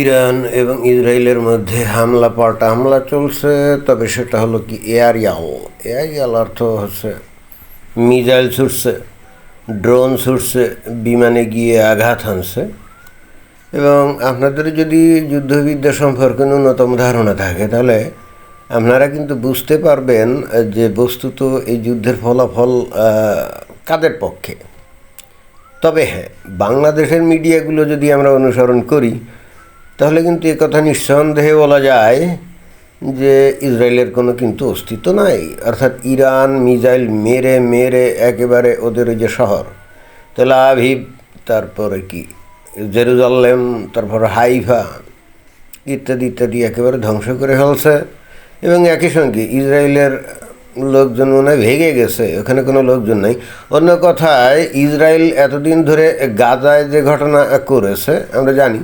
Iran এবং ইসরায়েলের মধ্যে হামলা পাল্টা হামলা চলছে, তবে সেটা হলো কি এয়ার ইয়াল এয়ার ইয়াল অর্থ হচ্ছে মিজাইল ছুটছে, ড্রোন ছুটছে, বিমানে গিয়ে আঘাত হানছে। এবং আপনাদের যদি যুদ্ধবিদ্যা সম্পর্কে ন্যূনতম ধারণা থাকে, তাহলে আপনারা কিন্তু বুঝতে পারবেন যে বস্তুত এই যুদ্ধের ফলাফল কাদের পক্ষে। তবে হ্যাঁ বাংলাদেশের মিডিয়াগুলো যদি আমরা অনুসরণ করি তাহলে কিন্তু এ কথা নিঃসন্দেহে বলা যায় যে ইসরায়েলের কোনো কিন্তু অস্তিত্ব নাই। অর্থাৎ ইরান মিজাইল মেরে মেরে একেবারে ওদের যে শহর, তেল আভিভ, তারপরে কি, জেরুজালেম, তারপর হাইফা ইত্যাদি ইত্যাদি একেবারে ধ্বংস করে ফেলছে। এবং একই সঙ্গে ইসরায়েলের লোকজন মনে হয় ভেঙে গেছে, ওখানে কোনো লোকজন নেই। অন্য কথায়, ইসরায়েল এতদিন ধরে গাজায় যে ঘটনা করেছে, আমরা জানি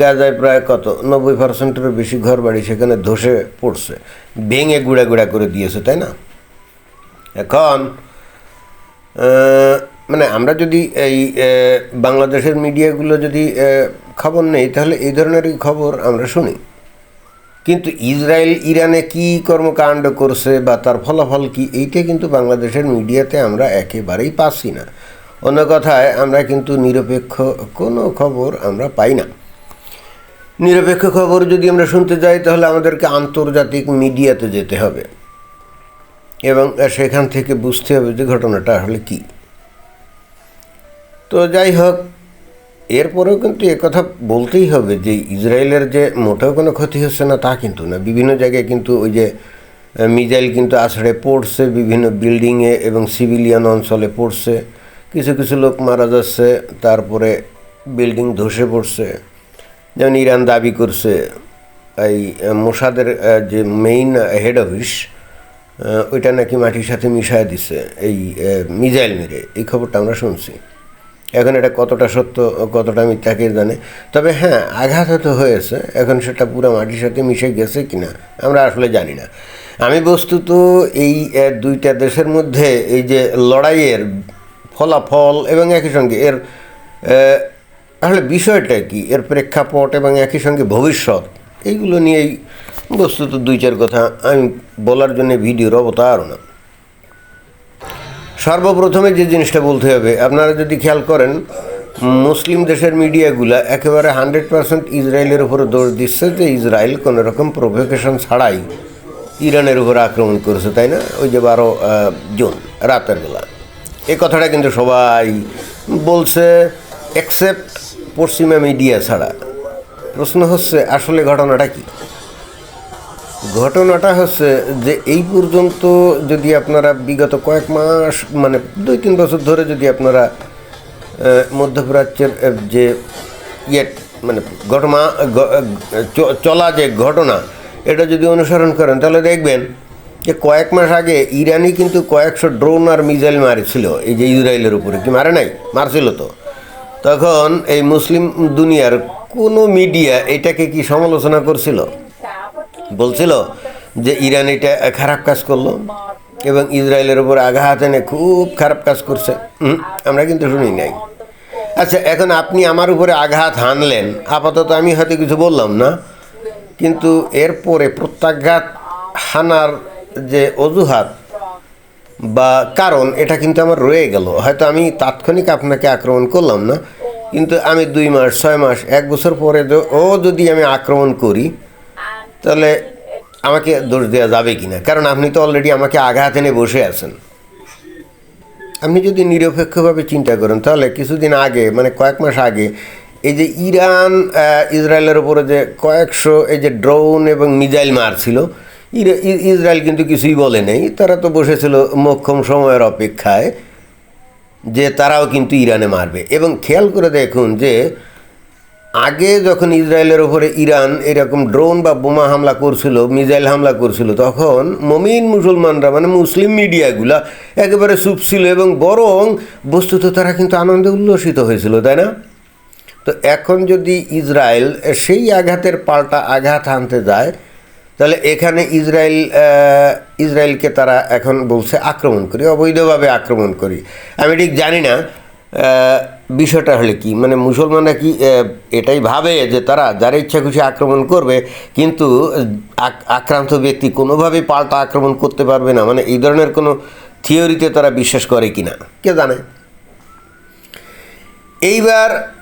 গাজায় প্রায় কত? নব্বই পার্সেন্টেরও বেশি ঘর বাড়ি সেখানে ধসে পড়ছে। ভেঙে গুঁড়া গুঁড়া করে দিয়েছে, তাই না? এখন মানে আমরা যদি এই বাংলাদেশের মিডিয়াগুলো যদি খবর নেই, তাহলে এই ধরনেরই খবর আমরা শুনি। কিন্তু ইসরায়েল, ইরানে কি কর্মকাণ্ড করছে বা তার ফলাফল কি, এইটা কিন্তু বাংলাদেশের মিডিয়াতে আমরা একেবারেই পাচ্ছি না। অন্য কথায়, আমরা কিন্তু নিরপেক্ষ কোনো খবর আমরা পাই না। নিরপেক্ষ খবর যদি আমরা শুনতে যাই, তাহলে আমাদেরকে আন্তর্জাতিক মিডিয়াতে যেতে হবে। এবং সেখান থেকে বুঝতে হবে যে ঘটনাটা আসলে কী। তো যাই হোক, এরপরেও কিন্তু কথা বলতেই হবে যে ইসরায়েলের যে মোটেও কোনো ক্ষতি হচ্ছে না, তা কিন্তু না। বিভিন্ন জায়গায় কিন্তু ওই যে মিজাইল কিন্তু আছড়ে পড়ছে, বিভিন্ন বিল্ডিংয়ে এবং সিভিলিয়ান অঞ্চলে পড়ছে। কিছু কিছু লোক মারা যাচ্ছে, তারপরে বিল্ডিং ধসে পড়ছে। যেমন ইরান দাবি করছে এই মোসাদের যে মেইন হেড অফিস ওইটা নাকি মাটির সাথে মিশায় দিছে, এই মিজাইল মেরে, এই খবরটা আমরা শুনছি। এখন এটা কতটা সত্য, কতটা মিথ্যা কে জানে। তবে হ্যাঁ আঘাত হয়তো হয়েছে, এখন সেটা পুরো মাটির সাথে মিশে গেছে কিনা, আমরা আসলে জানি না। আমি বস্তুত এই দুইটা দেশের মধ্যে এই যে লড়াইয়ের ফলাফল এবং একই সঙ্গে এর আসলে বিষয়টা কি? এর প্রেক্ষাপট এবং একই সঙ্গে ভবিষ্যৎ, এইগুলো নিয়েই বস্তুত দুই চার কথা। আমি বলার জন্য ভিডিওর অবতারণা সর্বপ্রথমে যে জিনিসটা বলতে হবে, আপনারা যদি খেয়াল করেন, মুসলিম দেশের মিডিয়াগুলা একেবারে হান্ড্রেড পার্সেন্ট ইসরায়েলের উপরে দোষ দিচ্ছে যে ইসরায়েল কোনো রকম প্রভোকেশন ছাড়াই ইরানের উপর আক্রমণ করেছে, তাই না? ওই যে বারো জুন, রাতের বেলা। এই কথাটা কিন্তু সবাই বলছে এক্সেপ্ট পশ্চিমা মিডিয়া ছাড়া। প্রশ্ন হচ্ছে, আসলে ঘটনাটা কি? ঘটনাটা হচ্ছে যে, এই পর্যন্ত যদি আপনারা বিগত কয়েক মাস মানে দুই তিন বছর ধরে যদি আপনারা মধ্যপ্রাচ্যের যে ইয়ে মানে ঘটনা চলা যে ঘটনা, এটা যদি অনুসরণ করেন, তাহলে দেখবেন যে, কয়েক মাস আগে ইরানি কিন্তু কয়েকশো ড্রোন আর মিসাইল মারেছিল, এই যে ইসরায়েলের উপরে। কি মারে নাই? মারছিল তো। তখন এই মুসলিম দুনিয়ার কোনো মিডিয়া এটাকে কি সমালোচনা করছিল? বলছিল যে ইরান এটা খারাপ কাজ করল এবং ইসরায়েলের উপর আঘাত এনে খুব খারাপ কাজ করছে। আমরা কিন্তু শুনি নাই। আচ্ছা এখন আপনি আমার উপরে আঘাত হানলেন, আপাতত আমি হয়তো কিছু বললাম না, কিন্তু এরপরে প্রত্যাঘাত হানার যে অজুহাত বা কারণ এটা কিন্তু আমার রয়ে গেল। হয়তো আমি তাৎক্ষণিক আপনাকে আক্রমণ করলাম না, কিন্তু আমি দুই মাস, ছয় মাস, এক বছর পরে ও যদি আমি আক্রমণ করি, তাহলে আমাকে দোষ দেওয়া যাবে কি না কারণ আপনি তো অলরেডি আমাকে আঘাত এনে বসে আছেন। আপনি যদি নিরপেক্ষভাবে চিন্তা করেন, তাহলে কিছুদিন আগে মানে কয়েক মাস আগে, এই যে ইরান ইসরায়েলের উপরে যে কয়েকশো এই যে ড্রোন এবং মিজাইল মারছিল ইসরায়েল কিন্তু কিছুই বলে নেই। তারা তো বসেছিল মোক্ষম সময়ের অপেক্ষায় যে তারাও কিন্তু ইরানে মারবে। এবং খেয়াল করে দেখুন যে আগে যখন ইসরায়েলের ওপরে ইরান এরকম ড্রোন বা বোমা হামলা করছিল মিজাইল হামলা করছিল, তখন মমিন মুসলমানরা মানে মুসলিম মিডিয়াগুলা একেবারে চুপ ছিল এবং বরং বস্তুত তারা কিন্তু আনন্দে উল্লসিত হয়েছিল, তাই না? তো এখন যদি ইসরায়েল সেই আঘাতের পাল্টা আঘাত আনতে যায় তাহলে এখানে ইসরায়েল ইসরায়েলকে তারা এখন বলছে আক্রমণ করি, অবৈধভাবে আক্রমণ করি। আমি ঠিক জানি না বিষয়টা হলে কি? মানে মুসলমানরা কি এটাই ভাবে যে তারা যারা ইচ্ছা খুশি আক্রমণ করবে, কিন্তু আক- আক্রান্ত ব্যক্তি কোনোভাবেই পাল্টা আক্রমণ করতে পারবে না? মানে এই ধরনের কোনো থিওরিতে তারা বিশ্বাস করে কি না? কে জানে? এইবার,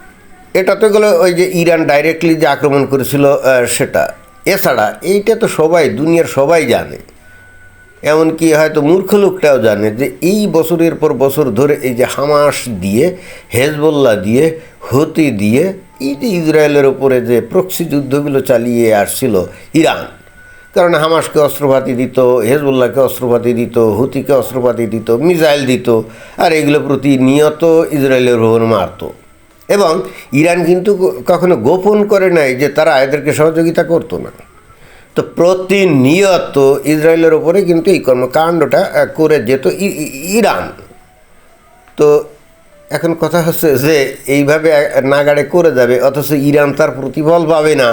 এটা তো গেলো ওই যে ইরান ডাইরেক্টলি যে আক্রমণ করেছিল সেটা। এছাড়া এইটা তো সবাই, দুনিয়ার সবাই জানে। এমনকি হয়তো মূর্খ লোকটাও জানে যে এই বছরের পর বছর ধরে এই যে হামাস দিয়ে হেজবল্লা দিয়ে, হতি দিয়ে, এই যে ইসরায়েলের উপরে যে প্রক্সি যুদ্ধগুলো চালিয়ে আসছিল ইরান। কারণ হামাসকে অস্ত্রপাতি দিত, হেজবুল্লাহকে অস্ত্রপাতি দিত, হুতিকে অস্ত্রপাতি দিত, মিসাইল দিত, আর এগুলো প্রতিনিয়ত ইসরায়েলের উপর মারতো। এবং ইরান কিন্তু কখনো গোপন করে নাই যে তারা এদেরকে সহযোগিতা করতো না। তো প্রতিনিয়ত ইসরায়েলের ওপরে কিন্তু এই কর্মকাণ্ডটা করে যেত ইরান। তো এখন কথা হচ্ছে যে এইভাবে নাগাড়ে করে যাবে, অথচ ইরান তার প্রতিফল পাবে না।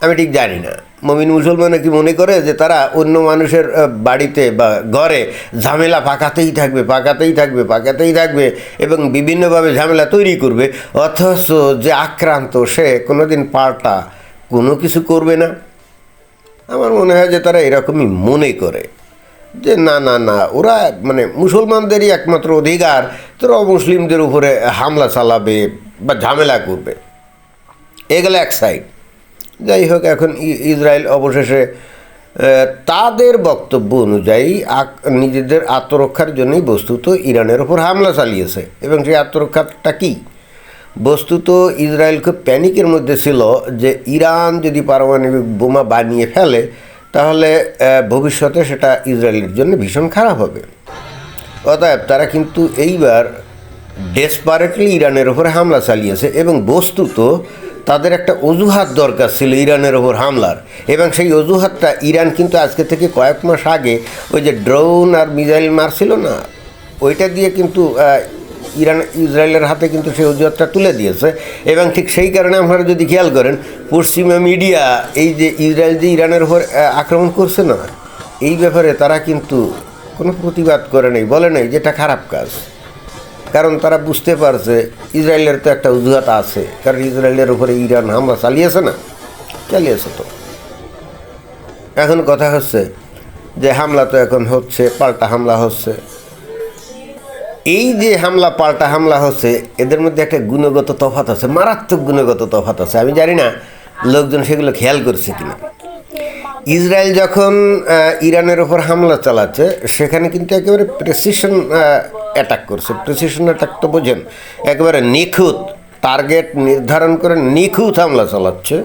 আমি ঠিক জানি না। মমিন মুসলমান কি মনে করে যে তারা অন্য মানুষের বাড়িতে বা ঘরে ঝামেলা পাকাতেই থাকবে পাকাতেই থাকবে পাকাতেই থাকবে এবং বিভিন্নভাবে ঝামেলা তৈরি করবে। অথচ যে আক্রান্ত, সে কোনোদিন পাল্টা কোনো কিছু করবে না। আমার মনে হয় যে তারা এরকমই মনে করে। যে না না না, ওরা মানে মুসলমানদেরই একমাত্র অধিকার, তোরা মুসলিমদের উপরে হামলা চালাবে বা ঝামেলা করবে। এগুলো এক সাইড যাই হোক, এখন ইসরায়েল অবশেষে তাদের বক্তব্য অনুযায়ী নিজেদের আত্মরক্ষার জন্যই বস্তুত ইরানের ওপর হামলা চালিয়েছে। এবং সেই আত্মরক্ষাটা কী? বস্তুত ইসরায়েল খুব প্যানিকের মধ্যে ছিল যে ইরান যদি পারমাণবিক বোমা বানিয়ে ফেলে, তাহলে ভবিষ্যতে সেটা ইসরায়েলের জন্য ভীষণ খারাপ হবে। অতএব তারা কিন্তু এইবার ডেসপারেটলি ইরানের ওপর হামলা চালিয়েছে এবং বস্তুত তাদের একটা অজুহাত দরকার ছিল ইরানের ওপর হামলার। এবং সেই অজুহাতটা ইরান কিন্তু আজকে থেকে কয়েক মাস আগে ওই যে ড্রোন আর মিসাইল মারছিল না ওইটা দিয়ে কিন্তু ইরান ইসরায়েলের হাতে কিন্তু সেই অজুহাতটা তুলে দিয়েছে। এবং ঠিক সেই কারণে আপনারা যদি খেয়াল করেন পশ্চিমা মিডিয়া এই যে ইসরায়েল যে ইরানের আহ, আক্রমণ করছে না এই ব্যাপারে তারা কিন্তু কোনো প্রতিবাদ করে নেই বলে নেই যেটা খারাপ কাজ। কারণ তারা বুঝতে পারছে, ইসরায়েলের তো একটা অজুহাত আছে। কারণ ইসরায়েলের উপরে ইরান হামলা চালিয়েছে না? চালিয়েছে তো। এখন কথা হচ্ছে যে হামলা তো এখন হচ্ছে, পাল্টা হামলা হচ্ছে। এই যে হামলা, পাল্টা হামলা হচ্ছে, এদের মধ্যে একটা গুণগত তফাত আছে, মারাত্মক গুণগত তফাত আছে। আমি জানি না লোকজন সেগুলো খেয়াল করছে কিনা। ইসরায়েল যখন ইরানের ওপর হামলা চালাচ্ছে, সেখানে কিন্তু একেবারে প্রেসিশন অ্যাটাক করছে। প্রেসিশন অ্যাটাক তো বোঝেন, একেবারে নিখুঁত টার্গেট নির্ধারণ করে নিখুঁত হামলা চালাচ্ছে।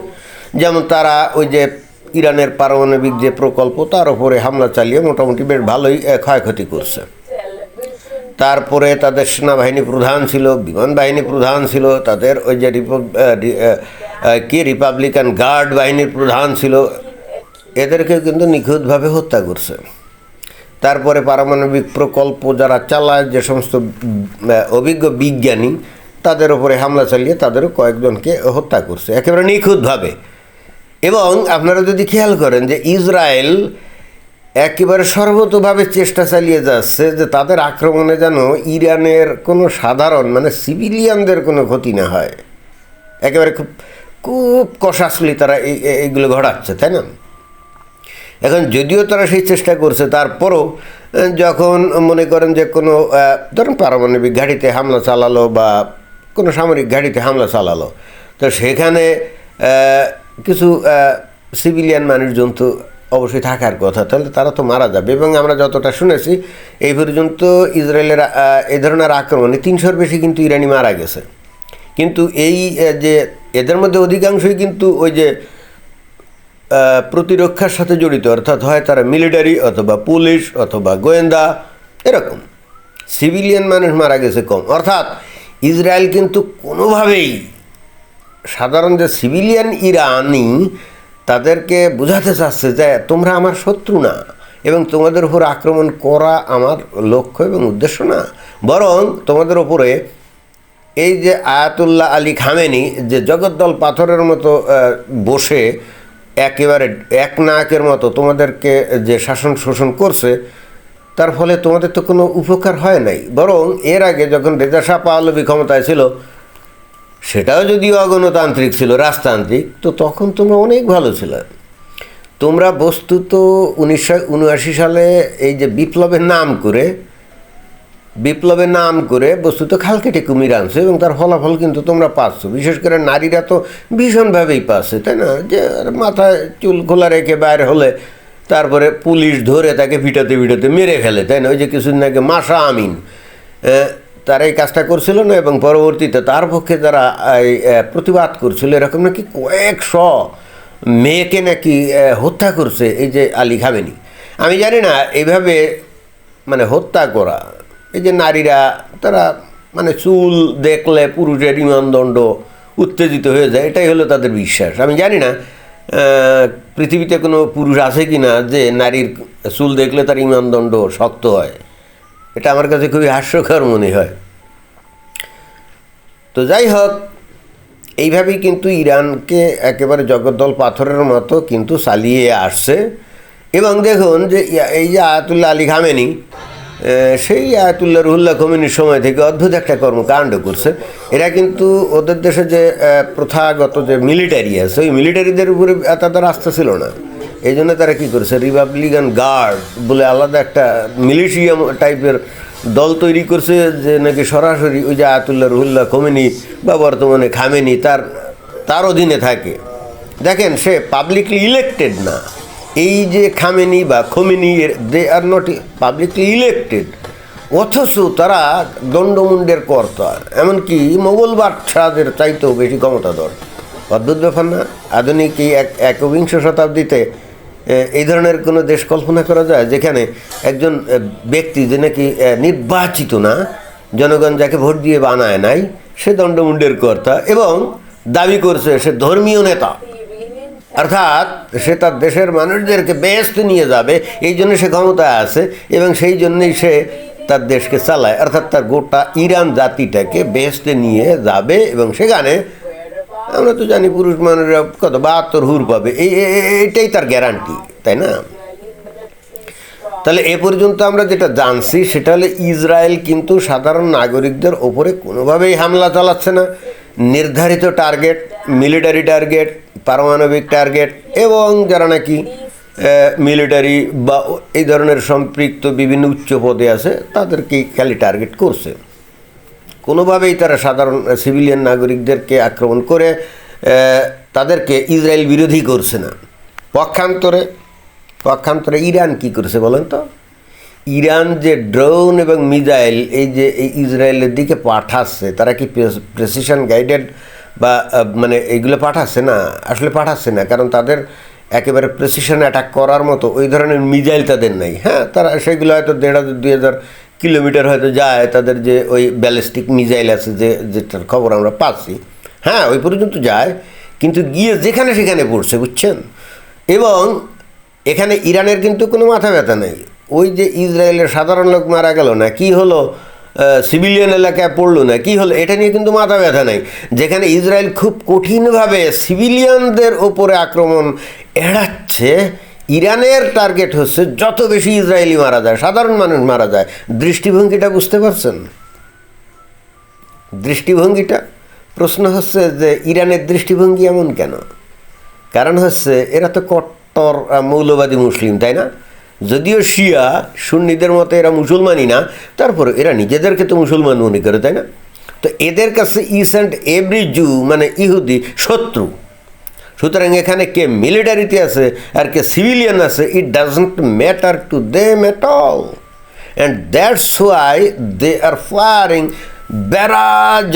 যেমন তারা ওই যে ইরানের পারমাণবিক যে প্রকল্প, তার ওপরে হামলা চালিয়ে মোটামুটি বেশ ভালোই ক্ষয়ক্ষতি করছে। তারপরে তাদের সেনাবাহিনী প্রধান ছিল, বিমান বাহিনী প্রধান ছিল, তাদের ওই যে কি রিপাবলিকান গার্ড বাহিনীর প্রধান ছিল এদেরকে কিন্তু নিখুঁতভাবে হত্যা করছে। তারপরে পারমাণবিক প্রকল্প যারা চালায়, যে সমস্ত অভিজ্ঞ বিজ্ঞানী, তাদের উপরে হামলা চালিয়ে তাদেরও কয়েকজনকে হত্যা করছে, একেবারে নিখুঁতভাবে। এবং আপনারা যদি খেয়াল করেন যে ইসরায়েল একেবারে সর্বতভাবে চেষ্টা চালিয়ে যাচ্ছে যে তাদের আক্রমণে যেন ইরানের কোনো সাধারণ মানে সিভিলিয়ানদের কোনো ক্ষতি না হয়। একেবারে খুব খুব কষাসলি তারা এই এই- এইগুলো ঘটাচ্ছে, তাই না? এখন যদিও তারা সেই চেষ্টা করছে, তারপরও যখন মনে করেন যে কোনো ধরুন পারমাণবিক ঘাঁটিতে হামলা চালালো বা কোনো সামরিক ঘাঁটিতে হামলা চালালো, তো সেখানে কিছু সিভিলিয়ান মানুষজন তো অবশ্যই থাকার কথা, তাহলে তারা তো মারা যাবে এবং আমরা যতটা শুনেছি, এই পর্যন্ত ইসরায়েলের, এ ধরনের আক্রমণে তিনশোর বেশি কিন্তু ইরানি মারা গেছে। কিন্তু এই যে, এদের মধ্যে অধিকাংশই কিন্তু ওই যে প্রতিরক্ষার সাথে জড়িত, অর্থাৎ হয় তারা মিলিটারি অথবা পুলিশ অথবা গোয়েন্দা, এরকম। সিভিলিয়ান মানুষ মারা গেছে কম। অর্থাৎ ইসরায়েল কিন্তু কোনোভাবেই সাধারণ যে সিভিলিয়ান ইরানি তাদেরকে বোঝাতে চাচ্ছে যে তোমরা আমার শত্রু না এবং তোমাদের উপর আক্রমণ করা আমার লক্ষ্য এবং উদ্দেশ্য না। বরং তোমাদের উপরে এই যে আয়াতুল্লাহ আলী খামেনি যে জগদ্দল পাথরের মতো বসে একেবারে এক নাকের মতো তোমাদেরকে যে শাসন শোষণ করছে, তার ফলে তোমাদের তো কোনো উপকার হয় নাই। বরং এর আগে যখন রেজা শাহ পাহলবি ক্ষমতায় ছিল, সেটাও যদিও অগণতান্ত্রিক ছিল, রাজতান্ত্রিক, তো তখন তোমরা অনেক ভালো ছিল। তোমরা বস্তুত উনিশশো উনআশি সালে এই যে বিপ্লবের নাম করে বিপ্লবের নাম করে বস্তুত খাল কেটে কুমির আনছে এবং তার ফলাফল কিন্তু তোমরা পাচ্ছ। বিশেষ করে নারীরা তো ভীষণভাবেই পাচ্ছে, তাই না? যে মাথায় চুল খোলা রেখে বাইরে হলে তারপরে পুলিশ ধরে তাকে পিটাতে পিটাতে মেরে ফেলে, তাই না? ওই যে কিছুদিন আগে মাসা আমিন তারা এই কাজটা করছিল না এবং পরবর্তীতে তার পক্ষে যারা প্রতিবাদ করছিল। এরকম নাকি কয়েকশো মেয়েকে নাকি হত্যা করছে এই যে আলী খামেনি। আমি জানি না, এইভাবে মানে হত্যা করা এই যে নারীরা, তারা মানে চুল দেখলে পুরুষের ইমানদণ্ড উত্তেজিত হয়ে যায়, এটাই হলো তাদের বিশ্বাস। আমি জানি না পৃথিবীতে কোনো পুরুষ আছে কি না যে নারীর চুল দেখলে তার ইমানদণ্ড শক্ত হয়। এটা আমার কাছে খুবই হাস্যকর মনে হয়। তো যাই হোক, এইভাবেই কিন্তু ইরানকে একেবারে জগদ্দল পাথরের মতো কিন্তু চালিয়ে আসছে। এবং দেখুন যে এই যে আয়াতুল্লাহ আলী খামেনি সেই আয়াতুল্লাহ রুহুল্লাহ খমিনির সময় থেকে অদ্ভুত একটা কর্মকাণ্ড করছে। এরা কিন্তু ওদের দেশে যে প্রথাগত যে মিলিটারি আছে, ওই মিলিটারিদের উপরে তাদের আস্থা ছিল না। এই জন্য তারা কী করেছে? রিপাবলিকান গার্ড বলে আলাদা একটা মিলিশিয়াম টাইপের দল তৈরি করছে, যে নাকি সরাসরি ওই যে আয়াতুল্লাহ রুহুল্লাহ খমেনি বা বর্তমানে খামেনি, তার তার অধীনে থাকে। দেখেন, সে পাবলিকলি ইলেক্টেড না। এই যে খামেনি বা Khomeini they are not publicly elected অথচ তারা দণ্ডমুণ্ডের কর্তা এমনকি মোগল বাদশাহদের চাইতেও বেশি ক্ষমতাধর। অদ্ভুত ব্যাপার না? আধুনিক এই এক একবিংশ শতাব্দীতে এই ধরনের কোনো দেশ কল্পনা করা যায় যেখানে একজন ব্যক্তি যে নাকি নির্বাচিত না, জনগণ যাকে ভোট দিয়ে বানায় নাই, সে দণ্ডমুণ্ডের কর্তা এবং দাবি করছে সে ধর্মীয় নেতা। অর্থাৎ সে তার দেশের মানুষদেরকে বেহেস্তে নিয়ে যাবে, এই জন্য সে ক্ষমতায় আছে এবং সেই জন্যই সে তার দেশকে চালায়। অর্থাৎ তার গোটা ইরান জাতিটাকে বেহেস্তে নিয়ে যাবে এবং সেখানে, আমরা তো জানি পুরুষ মানুষরা কত বাহাত্তর হুর পাবে। এই এ- এ- এটাই তার গ্যারান্টি তাই না? তাহলে এ পর্যন্ত আমরা যেটা জানছি সেটা হলে ইসরায়েল কিন্তু সাধারণ নাগরিকদের ওপরে কোনোভাবেই হামলা চালাচ্ছে না। নির্ধারিত টার্গেট মিলিটারি টার্গেট পারমাণবিক টার্গেট এবং যারা নাকি মিলিটারি বা এই ধরনের সম্পৃক্ত বিভিন্ন উচ্চ পদে আছে, তাদেরকে খালি টার্গেট করছে। কোনোভাবেই তারা সাধারণ সিভিলিয়ান নাগরিকদেরকে আক্রমণ করে তাদেরকে ইসরায়েল বিরোধী করছে না। পক্ষান্তরে পক্ষান্তরে ইরান কি করেছে বলেন তো? ইরান যে ড্রোন এবং মিজাইল এই যে ইসরায়েলের দিকে পাঠাচ্ছে, তারা কি প্রেসিশন গাইডেড বা মানে এইগুলো পাঠাচ্ছে না, আসলে পাঠাচ্ছে না, কারণ তাদের একেবারে প্রেসিশন অ্যাটাক করার মতো ওই ধরনের মিজাইল তাদের নেই। হ্যাঁ তারা সেগুলো হয়তো দেড় হাজার, দুই হাজার কিলোমিটার হয়তো যায়, তাদের যে ওই ব্যালিস্টিক মিজাইল আছে যে, যেটার খবর আমরা পাচ্ছি হ্যাঁ ওই পর্যন্ত যায়, কিন্তু গিয়ে যেখানে সেখানে পড়ছে, বুঝছেন? এবং এখানে ইরানের কিন্তু কোনো মাথা ব্যথা নেই। ওই যে ইসরায়েলের সাধারণ লোক মারা গেল না, কি হলো? সিভিলিয়ান এলাকায় পড়ল না, কি হলো? এটা নিয়ে কিন্তু মাথা ব্যথা নেই। যেখানে ইসরায়েল খুব কঠিনভাবে সিভিলিয়ানদের ওপরে আক্রমণ এড়াচ্ছে, ইরানের টার্গেট হচ্ছে যত বেশি ইসরায়েলি মারা যায়, সাধারণ মানুষ মারা যায়। দৃষ্টিভঙ্গিটা বুঝতে পারছেন? দৃষ্টিভঙ্গিটা? প্রশ্ন হচ্ছে যে ইরানের দৃষ্টিভঙ্গি এমন কেন? কারণ হচ্ছে এরা তো কট্টর মৌলবাদী মুসলিম, তাই না? যদিও শিয়া সুন্নিদের মতো এরা মুসলমানই না তারপরে এরা নিজেদেরকে তো মুসলমান মনে করে তাই না? তো এদের কাছে ইস অ্যান্ড এভরি জু মানে ইহুদি শত্রু। সুতরাং এখানে কে মিলিটারিতে আছে আর কে সিভিলিয়ান আছে it doesn't matter to them at all and that's why they are firing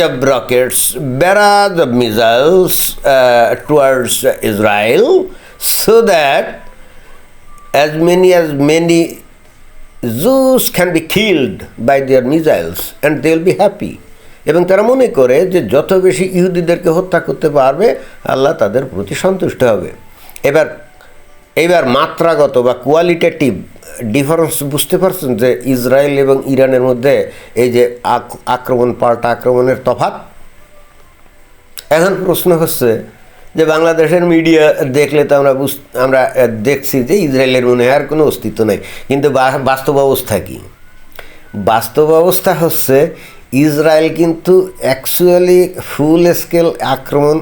of rockets, barrage of missiles uh, towards Israel so that as many as many Jews can be killed by their missiles and they will be happy. এবং তারা মনে করে যে যত বেশি ইহুদিদেরকে হত্যা করতে পারবে, আল্লাহ তাদের প্রতি সন্তুষ্ট হবে এবার এবার মাত্রাগত বা কোয়ালিটেটিভ ডিফারেন্স বুঝতে পারছেন যে ইসরায়েল এবং ইরানের মধ্যে এই যে আক- আক্রমণ, পাল্টা আক্রমণের তফাত এখন প্রশ্ন হচ্ছে যে বাংলাদেশের মিডিয়া দেখলে তো আমরা আমরা দেখছি যে ইসরায়েলের মনে আর কোনো অস্তিত্ব নেই। কিন্তু বাস্তব অবস্থা কী? বাস্তব অবস্থা হচ্ছে ইসরায়েল কিন্তু অ্যাকচুয়ালি ফুল স্কেল আক্রমণ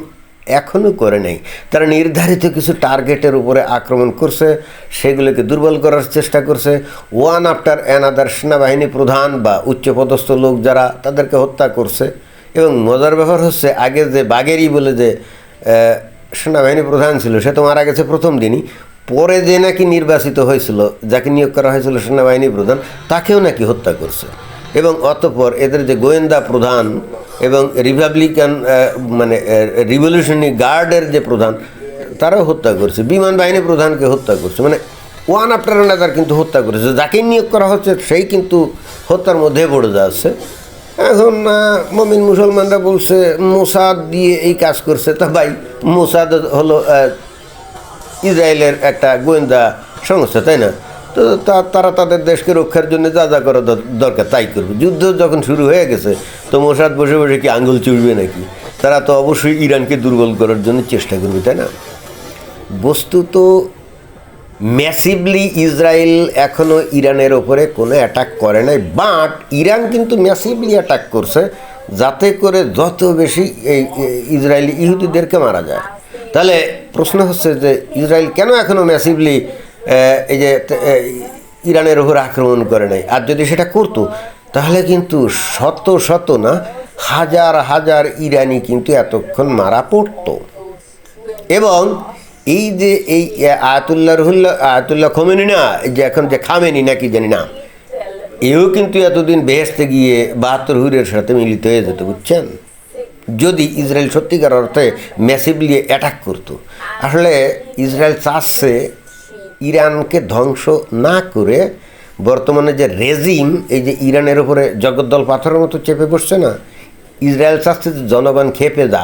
এখনও করে নাই। তারা নির্ধারিত কিছু টার্গেটের উপরে আক্রমণ করছে, সেগুলোকে দুর্বল করার চেষ্টা করছে। ওয়ান আফটার অ্যানাদার সেনাবাহিনী প্রধান বা উচ্চপদস্থ লোক যারা তাদেরকে হত্যা করছে। এবং মজার ব্যাপার হচ্ছে আগে যে বাগেরি বলে যে সেনাবাহিনী প্রধান ছিল, সে তো মারা গেছে প্রথম দিনই। পরে যে নাকি নির্বাচিত হয়েছিল, যাকে নিয়োগ করা হয়েছিল সেনাবাহিনী প্রধান, তাকেও নাকি হত্যা করছে। এবং অতঃপর এদের যে গোয়েন্দা প্রধান এবং রিপাবলিকান মানে রিভলিউশনারি গার্ডের যে প্রধান, তারাও হত্যা করছে। বিমান বাহিনী প্রধানকে হত্যা করছে। মানে ওয়ান আফটার অ্যানাদার কিন্তু হত্যা করেছে। যাকে নিয়োগ করা হচ্ছে, সেই কিন্তু হত্যার মধ্যে পড়ে যাচ্ছে। এখন মমিন মুসলমানরা বলছে, মোসাদ দিয়ে এই কাজ করছে। তা ভাই, মোসাদ হলো ইসরায়েলের একটা গোয়েন্দা সংস্থা, তাই না? তো তা- তারা তাদের দেশকে রক্ষার জন্য যা যা করা দর- দরকার তাই করবে। যুদ্ধ যখন শুরু হয়ে গেছে, তো মোসাদ বসে বসে কি আঙ্গুল চুড়বে নাকি? তারা তো অবশ্যই ইরানকে দুর্বল করার জন্য চেষ্টা করবে, তাই না? বস্তুত ম্যাসিভলি ইসরায়েল এখনও ইরানের ওপরে কোনো অ্যাটাক করে নাই বাট ইরান কিন্তু ম্যাসিভলি অ্যাটাক করছে যাতে করে যত বেশি এই ইসরায়েলি ইহুদিদেরকে মারা যায়। তাহলে প্রশ্ন হচ্ছে যে ইসরায়েল কেন এখনও ম্যাসিভলি এই যে ইরানের ওপর আক্রমণ করে নাই? আর যদি সেটা করতো, তাহলে কিন্তু শত শত না হাজার হাজার ইরানি কিন্তু এতক্ষণ মারা পড়তো। এবং এই যে এই আয়াতুল্লাহ রহুল্লাহ আয়াতুল্লাহ খমেনি না যে এখন যে খামেনি নাকি জানি না, এও কিন্তু এতদিন বেহেস্তে গিয়ে বাহাত্তর হুরের সাথে মিলিত হয়ে যেত, বুঝছেন? যদি ইসরায়েল সত্যিকার অর্থে ম্যাসিভলি অ্যাটাক করতো, আসলে ইসরায়েল চাচ্ছে ইরানকে ধ্বংস না করে বর্তমানে যে রেজিম এই যে ইরানের উপরে জগদ্দল পাথরের মতো চেপে বসছে না, ইসরায়েল চাচ্ছে যে জনগণ খেপে যাক।